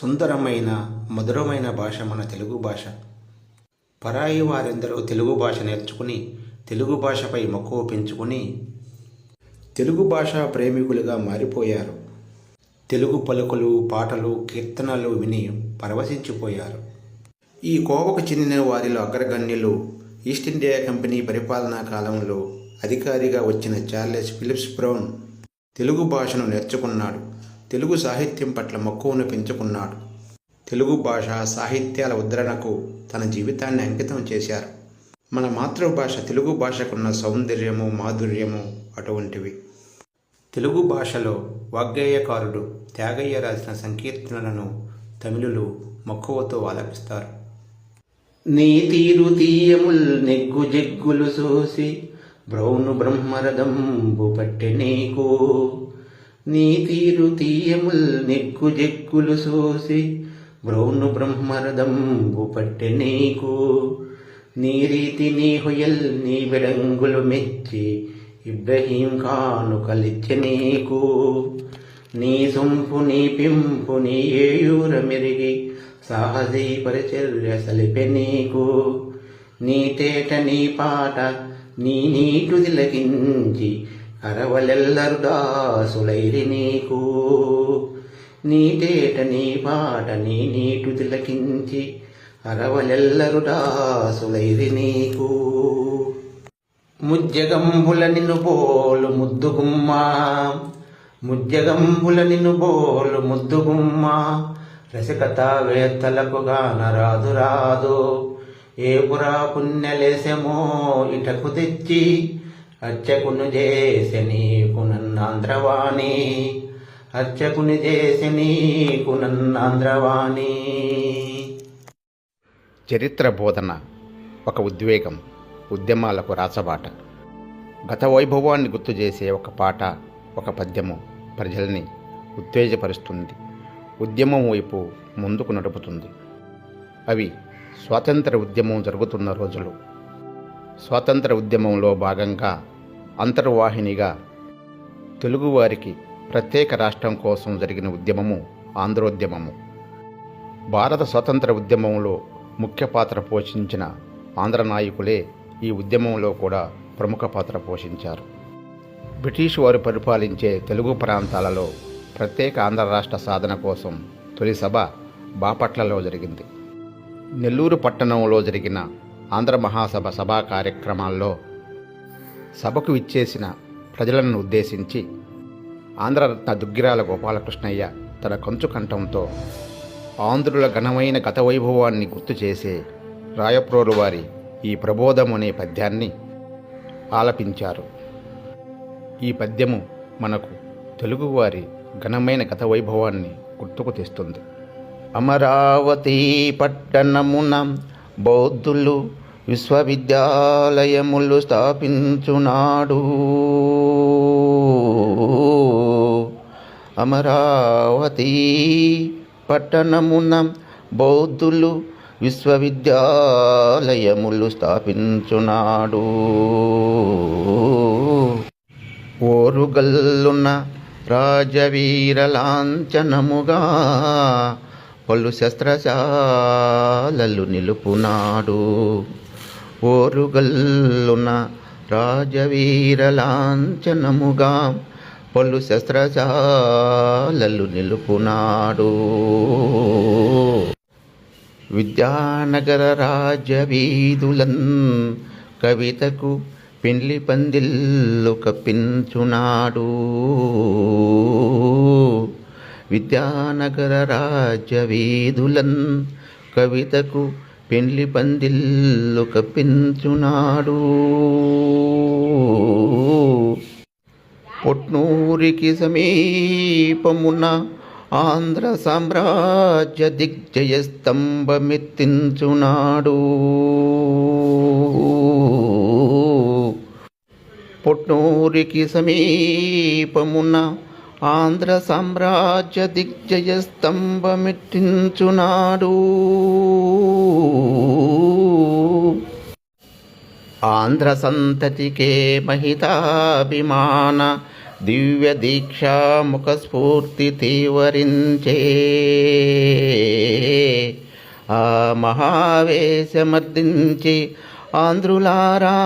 సుందరమైన మధురమైన భాష మన తెలుగు భాష. పరాయి వారెందరో తెలుగు భాష నేర్చుకుని తెలుగు భాషపై మక్కువ పెంచుకుని తెలుగు భాష ప్రేమికులుగా మారిపోయారు. తెలుగు పలుకులు పాటలు కీర్తనలు విని పరవశించిపోయారు. ఈ కోవకు చెందిన వారిలో అగ్రగణ్యులు ఈస్ట్ ఇండియా కంపెనీ పరిపాలనా కాలంలో అధికారిగా వచ్చిన చార్లెస్ ఫిలిప్స్ బ్రౌన్ తెలుగు భాషను నేర్చుకున్నాడు. తెలుగు సాహిత్యం పట్ల మక్కువను పెంచుకున్నాడు. తెలుగు భాష సాహిత్యాల ఉద్ధరణకు తన జీవితాన్ని అంకితం చేశారు. మన మాతృభాష తెలుగు భాషకున్న సౌందర్యము మాధుర్యము అటువంటివి. తెలుగు భాషలో వాగ్గేయకారుడు త్యాగయ్య రాసిన సంకీర్తనలను తమిళులు మక్కువతో ఆలపిస్తారు. నీ తీరు తీయముల్ నెగ్గు జెగ్గులు చూసి బ్రౌను బ్రహ్మరథంబు పట్టె నీకు. నీ తీరు తీయముల్ నెక్కు జెక్కులు సోసి బ్రౌను బ్రహ్మరథంబు పట్టె నీకు. నీ రీతి నీ హుయల్ నీ విడంగులు మెచ్చి ఇబ్రహీం కాను కలిచె నీకు. నీ సొంపు నీ పింపు నీ ఏయూర మెరిగి సాహసీ పరిచర్య సలిపె నీకు. నీ తేట నీ పాట నీ నీటు తిలకించి అరవలెల్లరు దాసులైరి నీకు. నీటేట నీ పాట నీ నీటు తిలకించి అరవలెల్లరు దాసులైరి నీకు. ముజ్జగంబుల నిన్ను పోలు ముద్దుగుమ్మా ముజ్జగంబుల నిన్ను పోలు ముద్దుగుమ్మా రసికత వేత్తలకు గాన రాదు రాదు. ఏ పురా పుణ్యలేశమో ఇటకు తెచ్చి అర్చకును చేసి నీకు నన్నాంధ్రవాణి. అర్చకుని చేసి నీకు నన్నాంధ్రవాణి. చరిత్ర బోధన ఒక ఉద్వేగం ఉద్యమాలకు రాసబాట. గత వైభవాన్ని గుర్తు చేసే ఒక పాట ఒక పద్యము ప్రజల్ని ఉత్తేజపరుస్తుంది. ఉద్యమం వైపు ముందుకు నడుపుతుంది. అవి స్వాతంత్ర ఉద్యమం జరుగుతున్న రోజులు. స్వాతంత్ర ఉద్యమంలో భాగంగా అంతర్వాహినిగా తెలుగువారికి ప్రత్యేక రాష్ట్రం కోసం జరిగిన ఉద్యమము ఆంధ్రోద్యమము. భారత స్వతంత్ర ఉద్యమంలో ముఖ్య పాత్ర పోషించిన ఆంధ్ర నాయకులే ఈ ఉద్యమంలో కూడా ప్రముఖ పాత్ర పోషించారు. బ్రిటిష్ వారు పరిపాలించే తెలుగు ప్రాంతాలలో ప్రత్యేక ఆంధ్ర రాష్ట్ర సాధన కోసం తొలి సభ బాపట్లలో జరిగింది. నెల్లూరు పట్టణంలో జరిగిన ఆంధ్ర మహాసభ సభా కార్యక్రమాల్లో సభకు ఇచ్చేసిన ప్రజలను ఉద్దేశించి ఆంధ్రరత్న దుగ్గిరాల గోపాలకృష్ణయ్య తన కంచు కంఠంతో ఆంధ్రుల ఘనమైన గత వైభవాన్ని గుర్తు చేసే రాయప్రోలు వారి ఈ ప్రబోధం అనే పద్యాన్ని ఆలపించారు. ఈ పద్యము మనకు తెలుగువారి ఘనమైన గత వైభవాన్ని గుర్తుకు తెస్తుంది. అమరావతి పట్టణమున బౌద్ధులు విశ్వవిద్యాలయములు స్థాపించునాడు. అమరావతి పట్టణమున బౌద్ధులు విశ్వవిద్యాలయములు స్థాపించునాడు. ఓరుగల్లున్న రాజవీరలాంఛనముగా పలు శస్త్రశాలలు నిలుపునాడు. ఓరుగల్లున రాజవీరలాంఛనముగా పలు శస్త్రశాలలు నిలుపునాడు. విద్యానగర రాజవీధులన్ కవితకు పెండ్లి పందిల్లు కప్పించునాడు. విద్యానగర రాజవీధులన్ కవితకు పెండ్లి పందిల్లు కప్పించున్నాడు పొట్నూరికి సమీపమున్న ఆంధ్ర సామ్రాజ్య దిగ్జయ స్తంభమెత్తించునాడు. పొట్నూరికి సమీపమున ఆంధ్ర సామ్రాజ్య దిగ్జయ స్తంభమిట్టించునాడు. ఆంధ్ర సంతతికే మహితాభిమాన దివ్య దీక్షాముఖ స్ఫూర్తి తీవరించే. మహావేశమర్దించి ఆంధ్రులారా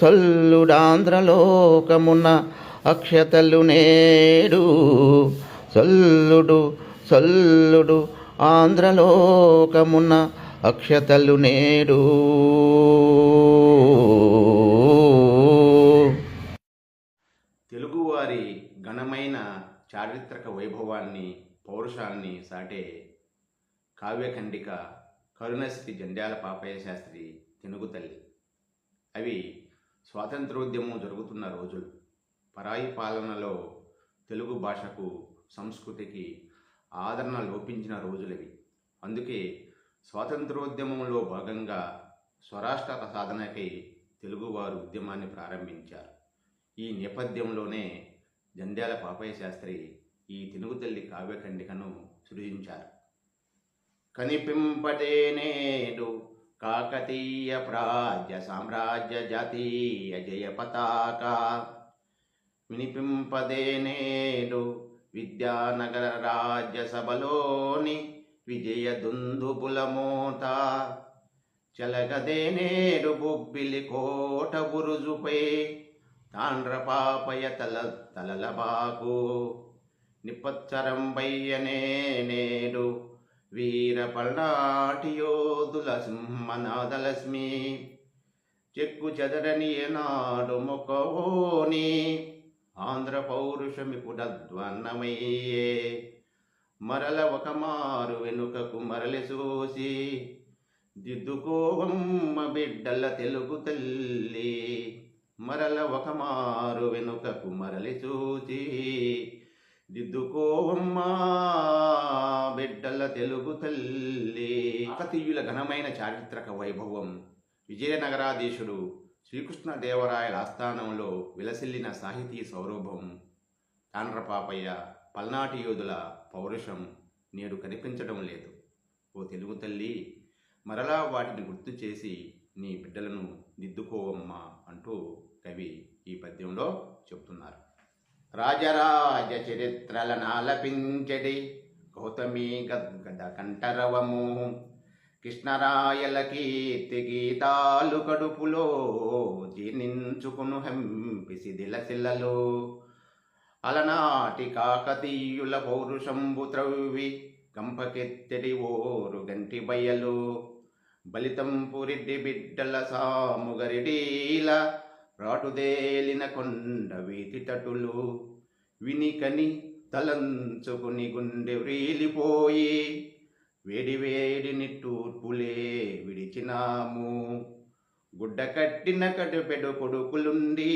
సల్లుడాంధ్రలోకమున అక్షతలు నేడు సల్లుడు సల్లుడు ఆంధ్రలోకమున్న అక్షతలు నేడు. తెలుగువారి ఘనమైన చారిత్రక వైభవాన్ని పౌరుషాన్ని సాటే కావ్యఖండిక కరుణశ్రీ జంధ్యాల పాపయ్య శాస్త్రి తెలుగు తల్లి అవి స్వాతంత్రోద్యమం జరుగుతున్న రోజులు. పరాయి పాలనలో తెలుగు భాషకు సంస్కృతికి ఆదరణ లోపించిన రోజులవి. అందుకే స్వాతంత్రోద్యమంలో భాగంగా స్వరాష్ట్ర సాధనకై తెలుగువారు ఉద్యమాన్ని ప్రారంభించారు. ఈ నేపథ్యంలోనే జంధ్యాల పాపయ్య శాస్త్రి ఈ తెలుగు తల్లి కావ్యఖండికను సృజించారు. కనిపింపటే నేడు కాకతీయ ప్రాజ్య సామ్రాజ్య జాతీయ జయ పతాక వినిపింపదేనేడు విద్యానగర రాజ్యసభలోని విజయ దుందుబుల బుబ్బిలి నేడు బొబ్బిలి కోట బురుజుపై తాండ్రపాపయ తల తలలబాకు నిపచ్చరం బయ్యనే నేడు వీర పల్నాటి యోధుల సింహనాదలస్మి చెక్కు చెదరని ఏనాడు మొక్కవోని ఆంధ్రపౌరుషమిపుడధ్వన్నమయ్యే మరల ఒక మారు వెనుకకు మరలి చూసి దిద్దుకోవమ్మ బిడ్డల తెలుగు తల్లి. మరల ఒక మారు వెనుకకు మరలి చూచి దిద్దుకోవమ్మా బిడ్డల తెలుగు తల్లి. కాకతీయుల ఘనమైన చారిత్రక వైభవం విజయనగరాధీశుడు శ్రీకృష్ణదేవరాయల ఆస్థానంలో విలసిల్లిన సాహితీ సౌరభం తాండ్రపాపయ్య పల్నాటి యోధుల పౌరుషం నేడు కనిపించడం లేదు. ఓ తెలుగు తల్లి మరలా వాటిని గుర్తు చేసి నీ బిడ్డలను దిద్దుకోవమ్మా అంటూ కవి ఈ పద్యంలో చెప్తున్నారు. రాజరాజ చరిత్రల నాలపించడి గౌతమి గద్గద కంఠరవము. కృష్ణరాయల కీర్తి గీతాలు కడుపులో జీర్ణించుకును హంపి శిథిలశిలలో అలనాటి కాకతీయుల పౌరుషంబు త్రవ్వి కంపకెత్తడి ఓరు గంటి బయలు. బలితంపురెడ్డి బిడ్డల సాముగరిడీల రాటుదేలిన కొండ వీటి తటులు. వినికని తలంచుకుని గుండె వ్రీలిపోయి వేడి వేడి నిట్టూర్పులే విడిచినాము. గుడ్డ కట్టిన కడుపెడు కొడుకులుండి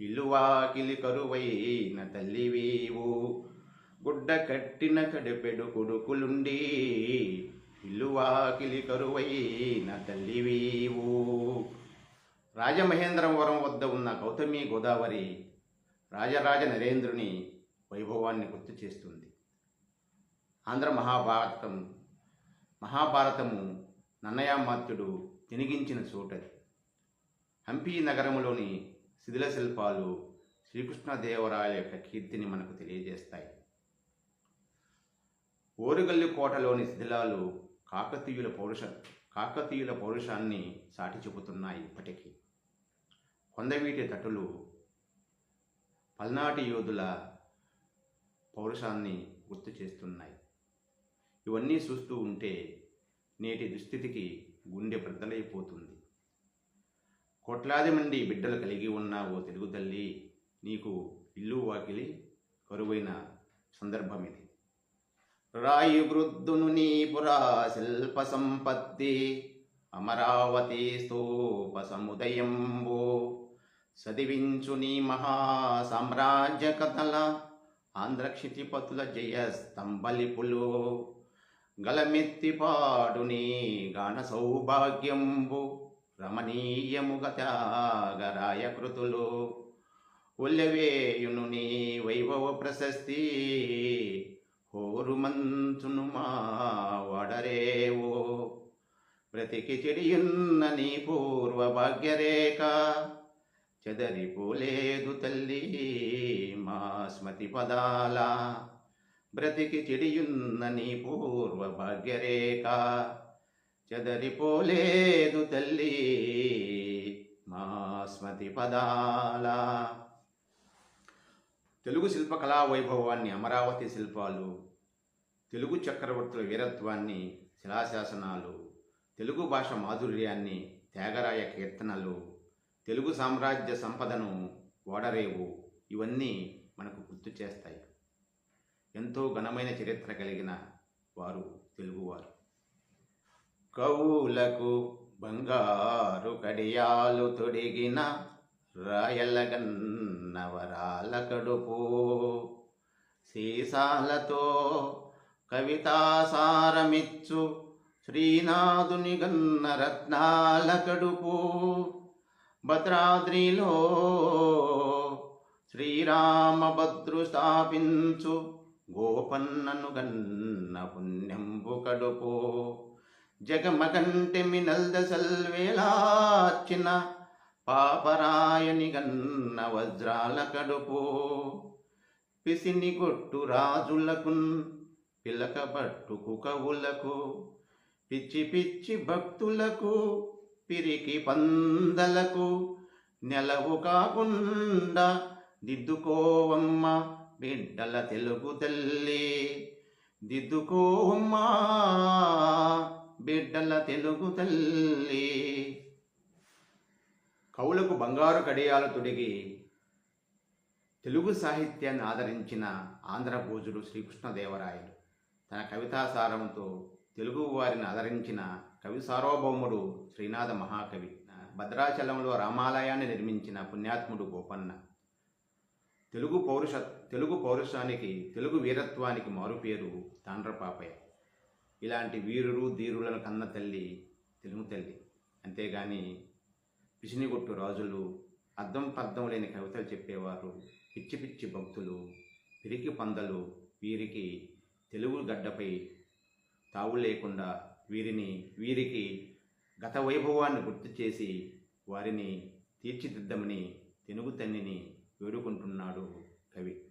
ఇల్లువాకిలి కరువైన తల్లివీవు. గుడ్డ కట్టిన కడుపెడు కొడుకులుండి ఇల్లువాకిలి కరువైన తల్లివీవు. రాజమహేంద్రవరం వద్ద ఉన్న గౌతమి గోదావరి రాజరాజ నరేంద్రుని వైభవాన్ని గుర్తు చేస్తుంది. ఆంధ్ర మహాభారతం మహాభారతము నన్నయామాత్యుడు తినిగించిన చోటది. హంపి నగరంలోని శిథిల శిల్పాలు శ్రీకృష్ణదేవరాయ యొక్క కీర్తిని మనకు తెలియజేస్తాయి. ఓరుగల్లు కోటలోని శిథిలాలు కాకతీయుల పౌరుష కాకతీయుల పౌరుషాన్ని సాటి చెబుతున్నాయి ఇప్పటికీ. కొందవీటి తటులు పల్నాటి యోధుల పౌరుషాన్ని గుర్తు చేస్తున్నాయి. ఇవన్నీ చూస్తూ ఉంటే నేటి దుస్థితికి గుండె బ్రద్దలైపోతుంది కోట్లాది మంది బిడ్డలు కలిగి ఉన్న ఓ తెలుగు తల్లి నీకు ఇల్లు వాకిలి కరువైన సందర్భం ఇది. రాయి వృద్ధును నీ పురా శిల్ప సంపత్తి అమరావతి స్తూప సముదయంబో. చదివించు నీ మహా సామ్రాజ్య కథల ఆంధ్రక్షితిపతుల జయ స్తంభలిపులు. గలమెత్తిపాడు నీ గాన సౌభాగ్యంబు రమణీయముగ త్యాగరాయ కృతులు ఒల్లవేయును నీ వైభవ ప్రశస్తి హోరుమంతును మా వడరేవో. బ్రతికి చెడియున్న నీ పూర్వ భాగ్యరేఖ చెదరిపోలేదు తల్లి మా స్మతి పదాల బ్రతికి చిడియున్న నీ పూర్వ భాగ్యరేఖ చెదరిపోలేదు తల్లి మా స్మతి పదాల. తెలుగు శిల్పకళా వైభవాన్ని అమరావతి శిల్పాలు తెలుగు చక్రవర్తుల వీరత్వాన్ని శిలాశాసనాలు తెలుగు భాష మాధుర్యాన్ని త్యాగరాయ కీర్తనలు తెలుగు సామ్రాజ్య సంపదను ఓడరేవు ఇవన్నీ మనకు గుర్తు చేస్తాయి. ఎంతో ఘనమైన చరిత్ర కలిగిన వారు తెలుగువారు. కవులకు బంగారు కడియాలు తొడిగిన రాయలగన్నవరాల కడుపు. సీసాలతో కవితాసారమిచ్చు శ్రీనాథుని గన్న రత్నాల కడుపు. భద్రాద్రిలో శ్రీరామభద్రు స్థాపించు గోపన్నను గన్న పుణ్యంబు కడుపు. జగమగంటి మినల్దసల్వేలాచిన పాపరాయని గన్న వజ్రాల కడుపో. పిసిని కొట్టు రాజులకున్ పిలకబట్టుకు కవులకు పిచ్చి పిచ్చి భక్తులకు పిరికి పందలకు. నెలవు కాకుండా దిద్దుకోవమ్మ బిడ్డల తెలుగు తల్లి దిద్దుకోమ్మా బిడ్డల తెలుగు తల్లి. కవులకు బంగారు కడియాలు తొడిగి తెలుగు సాహిత్యాన్ని ఆదరించిన ఆంధ్రభోజుడు శ్రీకృష్ణదేవరాయలు. తన కవితాసారంతో తెలుగు వారిని ఆదరించిన కవి సార్వభౌముడు శ్రీనాథ మహాకవి భద్రాచలంలో రామాలయాన్ని నిర్మించిన పుణ్యాత్ముడు గోపన్న. తెలుగు పౌరుష తెలుగు పౌరుషానికి తెలుగు వీరత్వానికి మారుపేరు తాండ్రపాపయ్య. ఇలాంటి వీరులు ధీరులను కన్న తల్లి తెలుగు తల్లి. అంతేగాని పిసినిగొట్టు రాజులు అద్దం పద్దం లేని కవితలు చెప్పేవారు పిచ్చి పిచ్చి భక్తులు పిరికి పందలు వీరికి తెలుగు గడ్డపై తావు లేకుండా వీరిని వీరికి గత వైభవాన్ని గుర్తు చేసి వారిని తీర్చిదిద్దమని తెలుగు తన్నిని వేడుకుంటున్నాడు కవి.